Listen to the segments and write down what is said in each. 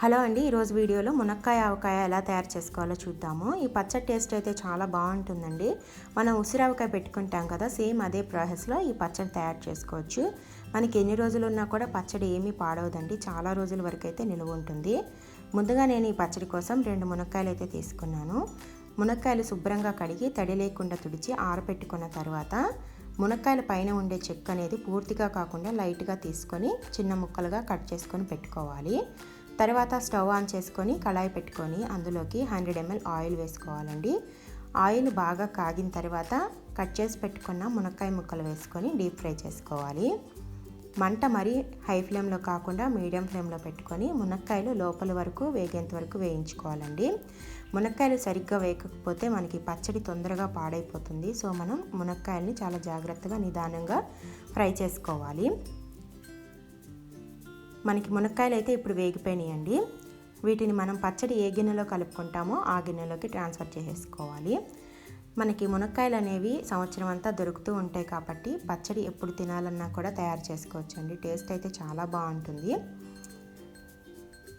Hello అండి ఈరోజు వీడియోలో మునక్కాయ ఆవకాయ ఎలా తయారు చేసుకోవాలో చూద్దాము. ఈ పచ్చడి టేస్ట్ అయితే చాలా బాగుంటుందండి. మనం ఉసిరావకాయ పెట్టుకుంటాం కదా సేమ్ అదే ప్రాసెస్లో ఈ పచ్చడి తయారు చేసుకోవచ్చు. మనకి ఎన్ని రోజులు ఉన్నా కూడా పచ్చడి ఏమీ పాడవదండి చాలా రోజుల వరకు అయితే నిలువ ఉంటుంది. ముందుగా నేను ఈ పచ్చడి కోసం రెండు మునక్కాయలు అయితే తీసుకున్నాను. మునక్కాయలు శుభ్రంగా కడిగి తడి లేకుండా తుడిచి ఆరబెట్టుకున్న తర్వాత మునక్కాయల పైన ఉండే చెక్క అనేది పూర్తిగా కాకుండా లైట్గా తీసుకొని చిన్న ముక్కలుగా కట్ చేసుకొని పెట్టుకోవాలి. తర్వాత స్టవ్ ఆన్ చేసుకొని కళాయి పెట్టుకొని అందులోకి హండ్రెడ్ ఎంఎల్ ఆయిల్ వేసుకోవాలండి. ఆయిల్ బాగా కాగిన తర్వాత కట్ చేసి పెట్టుకున్న మునక్కాయ ముక్కలు వేసుకొని డీప్ ఫ్రై చేసుకోవాలి. మంట మరి హై ఫ్లేమ్లో కాకుండా మీడియం ఫ్లేమ్లో పెట్టుకొని మునక్కాయలు లోపల వరకు వేగేంత వరకు వేయించుకోవాలండి. మునక్కాయలు సరిగ్గా వేయకపోతే మనకి పచ్చడి తొందరగా పాడైపోతుంది. సో మనం మునక్కాయల్ని చాలా జాగ్రత్తగా నిదానంగా ఫ్రై చేసుకోవాలి. మనకి మునక్కాయలు అయితే ఇప్పుడు వేగిపోయినాయండి. వీటిని మనం పచ్చడి ఏ గిన్నెలో కలుపుకుంటామో ఆ గిన్నెలోకి ట్రాన్స్ఫర్ చేసేసుకోవాలి. మనకి మునక్కాయలు అనేవి సంవత్సరం అంతా దొరుకుతూ ఉంటాయి కాబట్టి పచ్చడి ఎప్పుడు తినాలన్నా కూడా తయారు చేసుకోవచ్చు అండి టేస్ట్ అయితే చాలా బాగుంటుంది.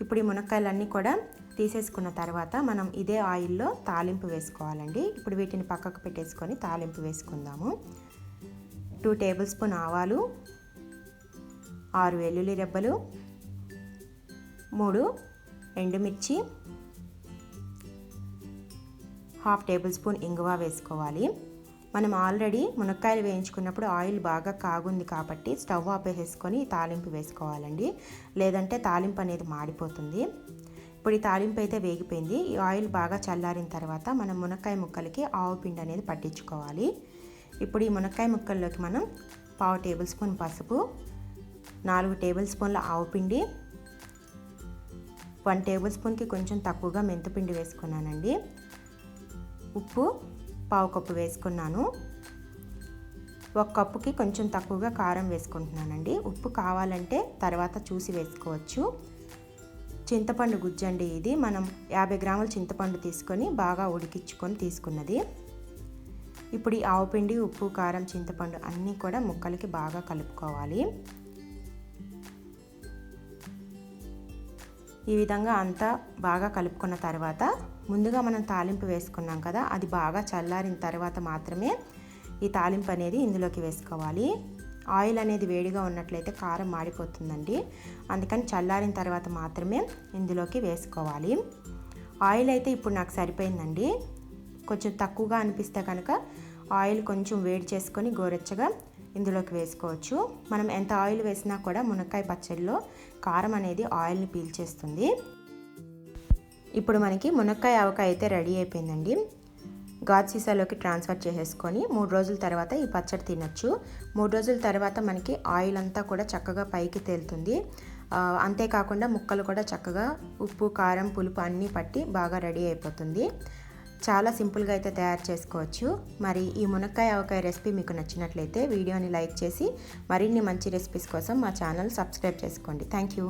ఇప్పుడు ఈ మునక్కాయలన్నీ కూడా తీసేసుకున్న తర్వాత మనం ఇదే ఆయిల్లో తాలింపు వేసుకోవాలండి. ఇప్పుడు వీటిని పక్కకు పెట్టేసుకొని తాలింపు వేసుకుందాము. టూ టేబుల్ స్పూన్ ఆవాలు ఆరు వెల్లుల్లి రెబ్బలు మూడు ఎండుమిర్చి హాఫ్ టేబుల్ స్పూన్ ఇంగువ వేసుకోవాలి. మనం ఆల్రెడీ మునక్కాయలు వేయించుకున్నప్పుడు ఆయిల్ బాగా కాగుంది కాబట్టి స్టవ్ ఆపేసేసుకొని తాలింపు వేసుకోవాలండి. లేదంటే తాలింపు అనేది మాడిపోతుంది. ఇప్పుడు ఈ తాలింపు అయితే వేగిపోయింది. ఈ ఆయిల్ బాగా చల్లారిన తర్వాత మనం మునక్కాయ ముక్కలకి ఆవు పిండి అనేది పట్టించుకోవాలి. ఇప్పుడు ఈ మునక్కాయ ముక్కల్లోకి మనం పావు టేబుల్ స్పూన్ పసుపు నాలుగు టేబుల్ స్పూన్ల ఆవుపిండి వన్ టేబుల్ స్పూన్కి కొంచెం తక్కువగా మెంతిపిండి వేసుకున్నానండి. ఉప్పు పావు కప్పు వేసుకున్నాను. ఒక కప్పుకి కొంచెం తక్కువగా కారం వేసుకుంటున్నానండి. ఉప్పు కావాలంటే తర్వాత చూసి వేసుకోవచ్చు. చింతపండు గుజ్జండి ఇది. మనం యాభై గ్రాముల చింతపండు తీసుకొని బాగా ఉడికించుకొని తీసుకున్నది. ఇప్పుడు ఈ ఆవుపిండి ఉప్పు కారం చింతపండు అన్నీ కూడా ముక్కలకి బాగా కలుపుకోవాలి. ఈ విధంగా అంతా బాగా కలుపుకున్న తర్వాత ముందుగా మనం తాలింపు వేసుకున్నాం కదా అది బాగా చల్లారిన తర్వాత మాత్రమే ఈ తాలింపు అనేది ఇందులోకి వేసుకోవాలి. ఆయిల్ అనేది వేడిగా ఉన్నట్లయితే కారం మాడిపోతుందండి. అందుకని చల్లారిన తర్వాత మాత్రమే ఇందులోకి వేసుకోవాలి. ఆయిల్ అయితే ఇప్పుడు నాకు సరిపోయిందండి. కొంచెం తక్కువగా అనిపిస్తే కనుక ఆయిల్ కొంచెం వేడి చేసుకొని గోరెచ్చగా ఇందులోకి వేసుకోవచ్చు. మనం ఎంత ఆయిల్ వేసినా కూడా మునక్కాయ పచ్చడిలో కారం అనేది ఆయిల్ని పీల్చేస్తుంది. ఇప్పుడు మనకి మునక్కాయ ఆవకాయ అయితే రెడీ అయిపోయిందండి. గాజు సీసాలోకి ట్రాన్స్ఫర్ చేసేసుకొని మూడు రోజుల తర్వాత ఈ పచ్చడి తినచ్చు. మూడు రోజుల తర్వాత మనకి ఆయిల్ అంతా కూడా చక్కగా పైకి తేలుతుంది. అంతేకాకుండా ముక్కలు కూడా చక్కగా ఉప్పు కారం పులుపు అన్నీ పట్టి బాగా రెడీ అయిపోతుంది. చాలా సింపుల్గా అయితే తయారు చేసుకోవచ్చు. మరి ఈ మునక్కాయ ఆవకాయ రెసిపీ మీకు నచ్చినట్లయితే వీడియోని లైక్ చేసి మరిన్ని మంచి రెసిపీస్ కోసం మా ఛానల్ సబ్స్క్రైబ్ చేసుకోండి. Thank you.